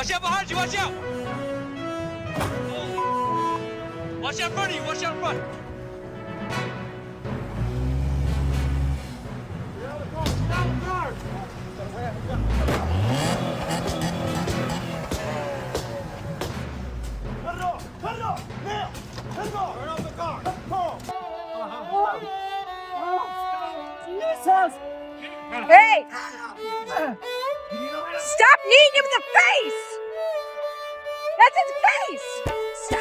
Watch out behind you, watch out! Watch out front you, watch out front! It off! It off! It off! The car! Hey! Stop kneeing him in the face! That's his face! Stop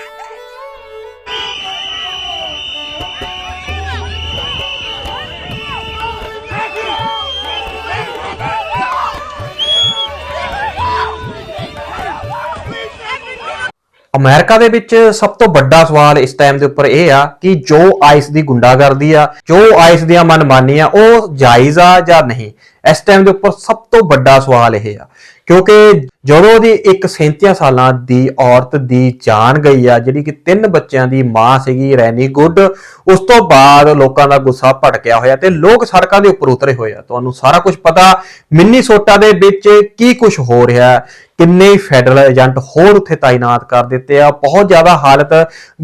America ਦੇ ਵਿੱਚ ਸਭ ਤੋਂ ਵੱਡਾ ਸਵਾਲ ਇਸ time ਦੇ ਉੱਪਰ ਇਹ ਆ ਕਿ ਜੋ ਆਈਸ ਦੀ ਗੁੰਡਾਗਰਦੀ ਆ, ਜੋ ਆਈਸ ਦੀਆਂ ਮਨਮਾਨੀਆਂ, ਉਹ ਜਾਇਜ਼ ਆ ਜਾਂ ਨਹੀਂ? ਇਸ ਟਾਈਮ ਦੇ ਉੱਪਰ ਸਭ ਤੋਂ ਵੱਡਾ ਸਵਾਲ ਇਹ ਆ। ਕਿਉਂਕਿ ਜਦੋਂ ਦੀ ਇੱਕ 37 ਸਾਲਾਂ ਦੀ ਔਰਤ ਦੀ ਜਾਨ ਗਈ ਆ, ਜਿਹੜੀ ਕਿ ਤਿੰਨ ਬੱਚਿਆਂ ਦੀ ਮਾਂ ਸੀਗੀ, ਰੈਨੀ ਗੁੱਡ, ਉਸ ਤੋਂ ਬਾਅਦ ਲੋਕਾਂ ਦਾ ਗੁੱਸਾ ਭੜਕਿਆ ਹੋਇਆ ਤੇ ਲੋਕ ਸੜਕਾਂ ਦੇ ਉੱਪਰ ਉਤਰੇ ਹੋਏ ਆ। ਤੁਹਾਨੂੰ ਸਾਰਾ ਕੁਝ ਪਤਾ, ਮਿਨੀਸੋਟਾ ਦੇ ਵਿੱਚ ਕੀ ਕੁਝ ਹੋ ਰਿਹਾ ਕਿੰਨੇ ਫੈਡਰਲ ਏਜੰਟ ਹੋਰ ਉੱਥੇ ਤਾਇਨਾਤ ਕਰ ਦਿੱਤੇ ਆ। ਬਹੁਤ ਜ਼ਿਆਦਾ ਹਾਲਤ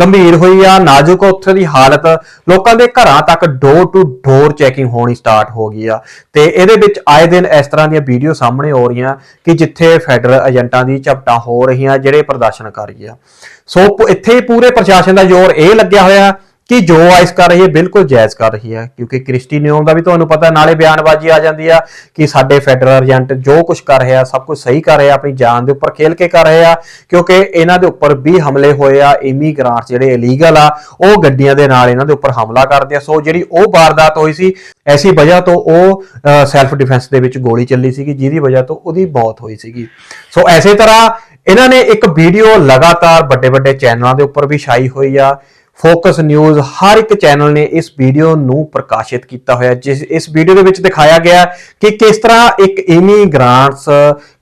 ਗੰਭੀਰ ਹੋਈ ਆ। ਨਾਜ਼ੁਕ ਉੱਥੇ ਦੀ ਹਾਲਤ ਲੋਕਾਂ ਦੇ ਘਰਾਂ ਤੱਕ ਡੋਰ ਟੂ ਡੋਰ ਚੈਕਿੰਗ ਹੋਣੀ ਸਟਾਰਟ ਹੋ ਗਈ ਆ। ਤੇ ਇਹਦੇ ਵਿੱਚ ਆਏ ਦਿਨ ਇਸ ਤਰ੍ਹਾਂ ਦੀਆਂ ਵੀਡੀਓ ਸਾਹਮਣੇ ਹੋ ਰਹੀਆਂ ਕਿ ਜਿੱਥੇ ਫੈਡਰਲ ਏਜੰਟਾਂ ਦੀ ਝਪਟਾਂ ਹੋ ਰਹੀਆਂ, ਜਿਹੜੇ ਪ੍ਰਦਰਸ਼ਨਕਾਰੀ ਆ। ਸੋ ਪ- ਇੱਥੇ ਪੂਰੇ ਪ੍ਰਸ਼ਾਸਨ ਦਾ ਜ਼ੋਰ ਇਹ ਲੱਗਿਆ ਹੋਇਆ ਕਿ ਜੋ ਆਇਸ ਕਰ ਰਹੀ ਹੈ, ਬਿਲਕੁਲ ਜਾਇਜ਼ ਕਰ ਰਹੀ ਹੈ, ਕਿਉਂਕਿ ਕ੍ਰਿਸਟੀ ਨਿਯਮ ਦਾ ਵੀ ਤੁਹਾਨੂੰ ਪਤਾ ਨਾਲੇ ਬਿਆਨਬਾਜ਼ੀ ਆ ਜਾਂਦੀ ਆ ਕਿ ਸਾਡੇ ਫੈਡਰਲ ਏਜੰਟ ਜੋ ਕੁਝ ਕਰ ਰਿਹਾ, ਸਭ ਕੁਝ ਸਹੀ ਕਰ ਰਿਹਾ, ਆਪਣੀ ਜਾਨ ਦੇ ਉੱਪਰ ਖੇਲ ਕੇ ਕਰ ਰਹੇ ਆ ਕਿਉਂਕਿ ਇਹਨਾਂ ਦੇ ਉੱਪਰ ਵੀ ਹਮਲੇ ਹੋਏ ਆ, ਇਮੀਗ੍ਰਾਂਟਸ ਜਿਹੜੇ ਇਲੀਗਲ ਆ, ਉਹ ਗੱਡੀਆਂ ਦੇ ਨਾਲ ਇਹਨਾਂ ਦੇ ਉੱਪਰ ਹਮਲਾ ਕਰਦੇ ਆ। ਸੋ ਜਿਹੜੀ ਉਹ ਵਾਰਦਾਤ ਹੋਈ ਸੀ, ਐਸੀ ਵਜ੍ਹਾ ਤੋਂ ਉਹ ਸੈਲਫ ਡਿਫੈਂਸ ਦੇ ਵਿੱਚ ਗੋਲੀ ਚੱਲੀ ਸੀਗੀ, ਜਿਹਦੀ ਵਜ੍ਹਾ ਤੋਂ ਉਹਦੀ ਮੌਤ ਹੋਈ ਸੀਗੀ। ਸੋ ਐਸੇ ਤਰ੍ਹਾਂ ਇਹਨਾਂ ਨੇ ਇੱਕ ਵੀਡੀਓ ਲਗਾਤਾਰ ਵੱਡੇ ਵੱਡੇ ਚੈਨਲਾਂ ਦੇ ਉੱਪਰ ਵੀ ਛਾਈ ਹੋਈ ਆ ਫੋਕਸ ਨਿਊਜ਼ ਹਰ ਇੱਕ ਚੈਨਲ ਨੇ ਇਸ ਵੀਡੀਓ ਨੂੰ ਪ੍ਰਕਾਸ਼ਿਤ ਕੀਤਾ ਹੋਇਆ, ਜਿਸ ਇਸ ਵੀਡੀਓ ਦੇ ਵਿੱਚ ਦਿਖਾਇਆ ਗਿਆ ਕਿ ਕਿਸ ਤਰ੍ਹਾਂ ਇੱਕ ਇਮੀਗ੍ਰਾਂਟਸ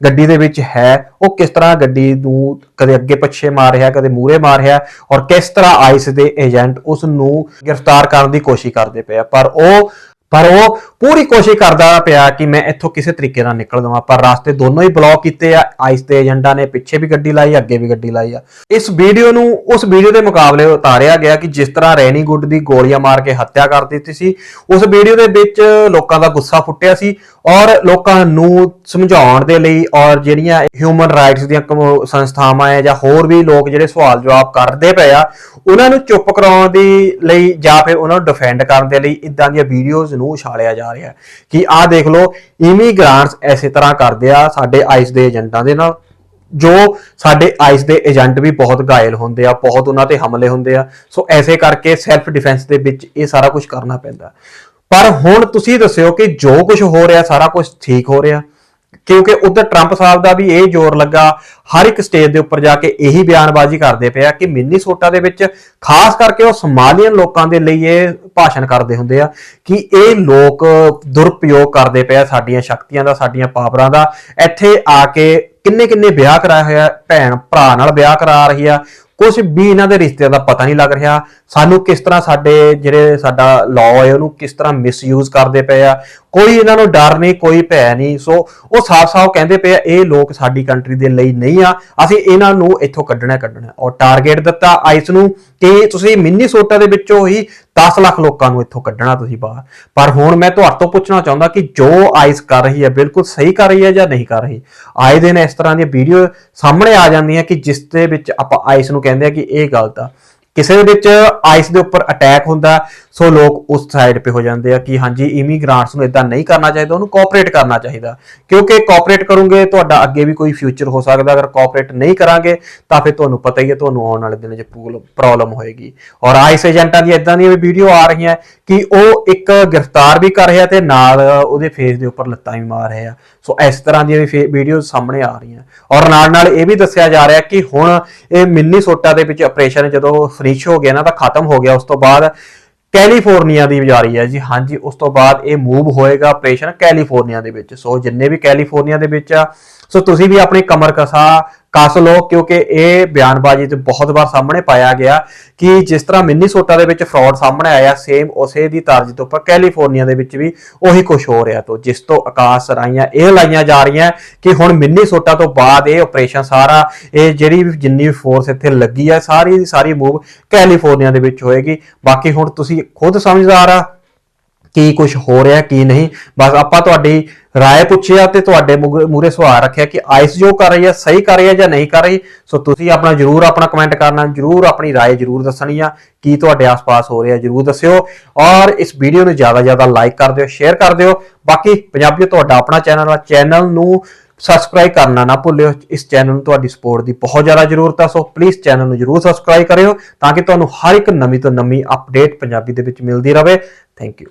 ਗੱਡੀ ਦੇ ਵਿੱਚ ਹੈ, ਉਹ ਕਿਸ ਤਰ੍ਹਾਂ ਗੱਡੀ ਨੂੰ ਕਦੇ ਅੱਗੇ ਪਿੱਛੇ ਮਾਰ ਰਿਹਾ, ਕਦੇ ਮੂਹਰੇ ਮਾਰ ਰਿਹਾ ਔਰ ਕਿਸ ਤਰ੍ਹਾਂ ਆਈਸ ਦੇ ਏਜੰਟ ਉਸ ਨੂੰ ਗ੍ਰਿਫਤਾਰ ਕਰਨ ਦੀ ਕੋਸ਼ਿਸ਼ ਕਰਦੇ ਪਏ ਪਰ ਉਹ ਪਰ ਉਹ ਪੂਰੀ ਕੋਸ਼ਿਸ਼ ਕਰਦਾ ਪਿਆ ਕਿ ਮੈਂ ਇੱਥੋਂ ਕਿਸੇ ਤਰੀਕੇ ਨਾਲ ਨਿਕਲ ਦਵਾਂ ਪਰ ਰਾਸਤੇ ਦੋਨੋਂ ਹੀ ਬਲੌਕ ਕੀਤੇ ਆ ਆਈਸ ਦੇ ਏਜੰਟਾਂ ਨੇ, ਪਿੱਛੇ ਵੀ ਗੱਡੀ ਲਾਈ, ਅੱਗੇ ਵੀ ਗੱਡੀ ਲਾਈ ਆ। ਇਸ ਵੀਡੀਓ ਨੂੰ, ਉਸ ਵੀਡੀਓ ਦੇ ਮੁਕਾਬਲੇ ਉਤਾਰਿਆ ਗਿਆ ਕਿ ਜਿਸ ਤਰ੍ਹਾਂ ਰੈਨੀ ਗੁੱਡ ਦੀ ਗੋਲੀਆਂ ਮਾਰ ਕੇ ਹੱਤਿਆ ਕਰ ਦਿੱਤੀ ਸੀ, ਉਸ ਵੀਡੀਓ ਦੇ ਵਿੱਚ ਲੋਕਾਂ ਦਾ ਗੁੱਸਾ ਫੁੱਟਿਆ ਸੀ ਔਰ ਲੋਕਾਂ ਨੂੰ ਸਮਝਾਉਣ ਦੇ ਲਈ ਔਰ ਜਿਹੜੀਆਂ ਹਿਊਮਨ ਰਾਈਟਸ ਦੀਆਂ ਸੰਸਥਾਵਾਂ ਹੈ ਜਾਂ ਹੋਰ ਵੀ ਲੋਕ ਜਿਹੜੇ ਸਵਾਲ ਜਵਾਬ ਕਰਦੇ ਪਏ ਆ ਉਹਨਾਂ ਨੂੰ ਚੁੱਪ ਕਰਾਉਣ ਦੀ ਲਈ ਜਾਂ ਫਿਰ ਉਹਨਾਂ ਨੂੰ ਡਿਫੈਂਡ ਕਰਨ ਦੇ ਲਈ ਇਦਾਂ ਦੀਆਂ ਵੀਡੀਓਜ਼ ਨੂੰ ਉਛਾਲਿਆ ਜਾ ਰਿਹਾ ਕਿ ਆਹ ਦੇਖ ਲਓ ਇਮੀਗ੍ਰਾਂਟਸ ਐਸੇ ਤਰ੍ਹਾਂ ਕਰਦੇ ਆ ਸਾਡੇ ਆਈਸ ਦੇ ਏਜੰਟਾਂ ਦੇ ਨਾਲ, ਜੋ ਸਾਡੇ ਆਈਸ ਦੇ ਏਜੰਟ ਵੀ ਬਹੁਤ ਘਾਇਲ ਹੁੰਦੇ ਆ, ਬਹੁਤ ਉਹਨਾਂ ਤੇ ਹਮਲੇ ਹੁੰਦੇ ਆ। ਸੋ ਐਸੇ ਕਰਕੇ ਸੈਲਫ ਡਿਫੈਂਸ ਦੇ ਵਿੱਚ ਇਹ ਸਾਰਾ ਕੁਝ ਕਰਨਾ ਪੈਂਦਾ। ਪਰ ਹੁਣ ਤੁਸੀਂ ਦੱਸਿਓ ਕਿ ਜੋ ਕੁਝ ਹੋ ਰਿਹਾ, ਸਾਰਾ ਕੁਝ ਠੀਕ ਹੋ ਰਿਹਾ। ਕਿਉਂਕਿ ਉਧਰ ਟਰੰਪ ਸਾਹਿਬ ਦਾ ਵੀ ਇਹ ਜ਼ੋਰ ਲੱਗਾ, ਹਰ ਇੱਕ ਸਟੇਜ ਦੇ ਉੱਪਰ ਜਾ ਕੇ ਇਹੀ ਬਿਆਨਬਾਜ਼ੀ ਕਰਦੇ ਪਿਆ ਕਿ ਮਿਨੀਸੋਟਾ ਦੇ ਵਿੱਚ ਖਾਸ ਕਰਕੇ ਉਹ ਸਮਾਲੀਅਨ ਲੋਕਾਂ ਦੇ ਲਈ ਇਹ ਭਾਸ਼ਣ ਕਰਦੇ ਹੁੰਦੇ ਆ ਕਿ ਇਹ ਲੋਕ ਦੁਰਪਯੋਗ ਕਰਦੇ ਪਿਆ ਸਾਡੀਆਂ ਸ਼ਕਤੀਆਂ ਦਾ, ਸਾਡੀਆਂ ਪਾਵਰਾਂ ਦਾ। ਇੱਥੇ ਆ ਕੇ ਕਿੰਨੇ ਕਿੰਨੇ ਵਿਆਹ ਕਰਾਇਆ ਹੋਇਆ ਭੈਣ ਭਰਾ ਨਾਲ ਵਿਆਹ ਕਰਾ ਰਹੀ ਆ। ਕੁਝ ਵੀ ਇਹਨਾਂ ਦੇ ਰਿਸ਼ਤੇ ਦਾ ਪਤਾ ਨਹੀਂ ਲੱਗ ਰਿਹਾ। ਸਾਨੂੰ ਕਿਸ ਤਰ੍ਹਾਂ ਸਾਡੇ ਜਿਹੜੇ ਸਾਡਾ ਲਾਅ ਹੈ, ਉਹਨੂੰ ਕਿਸ ਤਰ੍ਹਾਂ ਮਿਸਯੂਜ਼ ਕਰਦੇ ਪਏ ਆ। ਕੋਈ ਇਹਨਾਂ ਨੂੰ ਡਰ ਨਹੀਂ, ਕੋਈ ਭੈ ਨਹੀਂ। ਸੋ ਉਹ ਸਾਫ਼-ਸਾਫ਼ ਕਹਿੰਦੇ ਪਏ ਆ, ਇਹ ਲੋਕ ਸਾਡੀ ਕੰਟਰੀ ਦੇ ਲਈ ਨਹੀਂ ਆ। ਅਸੀਂ ਇਹਨਾਂ ਨੂੰ ਇੱਥੋਂ ਕੱਢਣਾ ਕੱਢਣਾ ਔਰ ਟਾਰਗੇਟ ਦਿੱਤਾ ਆਈਸ ਨੂੰ ਕਿ ਤੁਸੀਂ ਮਿਨੀਸੋਟਾ ਦੇ ਵਿੱਚੋਂ ਹੀ 10 ਲੱਖ ਲੋਕਾਂ ਨੂੰ ਇੱਥੋਂ ਕੱਢਣਾ ਤੁਸੀਂ ਬਾਹਰ। ਪਰ ਹੁਣ ਮੈਂ ਤੁਹਾਡੇ ਤੋਂ ਪੁੱਛਣਾ ਚਾਹੁੰਦਾ ਕਿ ਜੋ ਆਈਸ ਕਰ ਰਹੀ ਹੈ, ਬਿਲਕੁਲ ਸਹੀ ਕਰ ਰਹੀ ਹੈ ਜਾਂ ਨਹੀਂ ਕਰ ਰਹੀ? ਆਏ ਦਿਨ ਇਸ ਤਰ੍ਹਾਂ ਦੀਆਂ ਵੀਡੀਓ ਸਾਹਮਣੇ ਆ ਜਾਂਦੀਆਂ ਕਿ ਜਿਸ ਦੇ ਵਿੱਚ ਆਪਾਂ ਆਈਸ ਨੂੰ ਕਹਿੰਦੇ ਆ ਕਿ ਇਹ ਗਲਤ ਆ। ਕਿਸੇ ਦੇ ਵਿੱਚ ਆਈਸ ਦੇ ਉੱਪਰ ਅਟੈਕ ਹੁੰਦਾ, ਸੋ ਲੋਕ ਉਸ ਸਾਈਡ ਪੇ ਹੋ ਜਾਂਦੇ ਆ ਕਿ ਹਾਂਜੀ ਇਮੀਗ੍ਰਾਂਟਸ ਨੂੰ ਇਦਾਂ ਨਹੀਂ ਕਰਨਾ ਚਾਹੀਦਾ, ਉਹਨੂੰ ਕੋਆਪਰੇਟ ਕਰਨਾ ਚਾਹੀਦਾ। ਕਿਉਂਕਿ ਕੋਆਪਰੇਟ ਕਰੋਗੇ, ਤੁਹਾਡਾ ਅੱਗੇ ਵੀ ਕੋਈ ਫਿਊਚਰ ਹੋ ਸਕਦਾ, ਅਗਰ ਕੋਆਪਰੇਟ ਨਹੀਂ ਕਰਾਂਗੇ, ਤਾਂ ਫਿਰ ਤੁਹਾਨੂੰ ਪਤਾ ਹੀ ਹੈ, ਤੁਹਾਨੂੰ ਆਉਣ ਵਾਲੇ ਦਿਨਾਂ 'ਚ ਪ੍ਰੋਬਲਮ ਹੋਏਗੀ। ਔਰ ਆਈਸ ਏਜੰਟਾਂ ਦੀ ਇਦਾਂ ਦੀਆਂ ਵੀਡੀਓ ਆ ਰਹੀਆਂ ਕਿ ਉਹ ਇੱਕ ਗ੍ਰਿਫਤਾਰ ਵੀ ਕਰ ਰਿਹਾ ਤੇ ਨਾਲ ਉਹਦੇ ਫੇਸ ਦੇ ਉੱਪਰ ਲੱਤਾਂ ਵੀ ਮਾਰ ਰਹੇ। ਆ ਸੋ ਇਸ ਤਰ੍ਹਾਂ ਦੀਆਂ ਵੀ ਵੀਡੀਓ ਸਾਹਮਣੇ ਆ ਰਹੀਆਂ। ਔਰ ਨਾਲ ਨਾਲ ਇਹ ਵੀ ਦੱਸਿਆ ਜਾ ਰਿਹਾ ਕਿ ਹੁਣ ਇਹ ਮਿਨੀਸੋਟਾ ਦੇ ਵਿੱਚ ਆਪਰੇਸ਼ਨ ਜਦੋਂ ਫਿਨਿਸ਼ ਹੋ ਗਿਆ ਨਾ ਤਾਂ ਖਤਮ ਹੋ ਗਿਆ, ਉਸ ਤੋਂ ਬਾਅਦ ਕੈਲੀਫੋਰਨੀਆ ਦੀ ਜਾ ਰਹੀ ਹੈ ਜੀ। ਹਾਂਜੀ, ਉਸ ਤੋਂ ਬਾਅਦ ਇਹ ਮੂਵ ਹੋਏਗਾ ਆਪਰੇਸ਼ਨ ਕੈਲੀਫੋਰਨੀਆ ਦੇ ਵਿੱਚ। ਸੋ ਜਿੰਨੇ ਵੀ ਕੈਲੀਫੋਰਨੀਆ ਦੇ ਵਿੱਚ ਆ, ਸੋ ਤੁਸੀਂ ਵੀ ਆਪਣੀ ਕਮਰ ਕਸਾ ਕੱਸ ਲਓ, ਕਿਉਂਕਿ ਇਹ ਬਿਆਨਬਾਜ਼ੀ ਤੇ ਬਹੁਤ ਵਾਰ ਸਾਹਮਣੇ ਪਾਇਆ ਗਿਆ ਕਿ ਜਿਸ ਤਰ੍ਹਾਂ ਮਿਨੀਸੋਟਾ ਦੇ ਵਿੱਚ ਫਰਾਡ ਸਾਹਮਣੇ ਆਇਆ ਸੇਮ ਉਸੇ ਦੀ ਤਰਜ਼ ਤੋਂ ਉੱਪਰ ਕੈਲੀਫੋਰਨੀਆ ਦੇ ਵਿੱਚ ਵੀ ਉਹੀ ਕੁਝ ਹੋ ਰਿਹਾ ਤੋਂ, ਜਿਸ ਤੋਂ ਆਕਾਸ਼ ਰਾਈਆਂ ਇਹ ਲਾਈਆਂ ਜਾ ਰਹੀਆਂ ਕਿ ਹੁਣ ਮਿਨੀਸੋਟਾ ਤੋਂ ਬਾਅਦ ਇਹ ਆਪਰੇਸ਼ਨ ਸਾਰਾ, ਇਹ ਜਿਹੜੀ ਵੀ ਜਿੰਨੀ ਫੋਰਸ ਇੱਥੇ ਲੱਗੀ ਹੈ ਸਾਰੀ ਦੀ ਸਾਰੀ ਮੂਵ ਕੈਲੀਫੋਰਨੀਆ ਦੇ ਵਿੱਚ ਹੋਏਗੀ। ਬਾਕੀ ਹੁਣ ਤੁਸੀਂ ਖੁਦ ਸਮਝਦਾਰ ਆ ਕੀ ਕੁਝ ਹੋ ਰਿਹਾ ਕੀ ਨਹੀਂ ਬਸ ਆਪਾਂ ਤੁਹਾਡੀ رائے ਪੁੱਛਿਆ ਤੇ ਤੁਹਾਡੇ ਮੂਰੇ ਸਵਾਲ ਰੱਖਿਆ ਕਿ ਆਈਸ ਜੋ ਕਰ ਰਹੀ ਹੈ ਸਹੀ ਕਰ ਰਹੀ ਹੈ ਜਾਂ ਨਹੀਂ ਕਰ ਰਹੀ ਸੋ ਤੁਸੀਂ ਆਪਣਾ ਜਰੂਰ ਆਪਣਾ ਕਮੈਂਟ ਕਰਨਾ ਜਰੂਰ ਆਪਣੀ رائے ਜਰੂਰ ਦੱਸਣੀ ਆ ਕੀ ਤੁਹਾਡੇ ਆਸ-ਪਾਸ ਹੋ ਰਿਹਾ ਜਰੂਰ ਦੱਸਿਓ ਔਰ ਇਸ ਵੀਡੀਓ ਨੂੰ ਜ਼ਿਆਦਾ ਜ਼ਿਆਦਾ ਲਾਈਕ ਕਰ ਦਿਓ ਸ਼ੇਅਰ ਕਰ ਦਿਓ ਬਾਕੀ ਪੰਜਾਬੀ ਤੁਹਾਡਾ ਆਪਣਾ ਚੈਨਲ ਆ ਚੈਨਲ ਨੂੰ ਸਬਸਕ੍ਰਾਈਬ ਕਰਨਾ ਨਾ ਭੁੱਲਿਓ ਇਸ ਚੈਨਲ ਨੂੰ ਤੁਹਾਡੀ ਸਪੋਰਟ ਦੀ ਬਹੁਤ ਜ਼ਿਆਦਾ ਜ਼ਰੂਰਤ ਹੈ ਸੋ ਪਲੀਜ਼ ਚੈਨਲ ਨੂੰ ਜਰੂਰ ਸਬਸਕ੍ਰਾਈਬ ਕਰਿਓ ਤਾਂ ਕਿ ਤੁਹਾਨੂੰ ਹਰ ਇੱਕ ਨਵੀਂ ਤੋਂ ਨਵੀਂ ਅਪਡੇਟ ਪੰਜਾਬੀ ਦੇ ਵਿੱਚ ਮਿਲਦੀ ਰਹੇ ਥੈਂਕ ਯੂ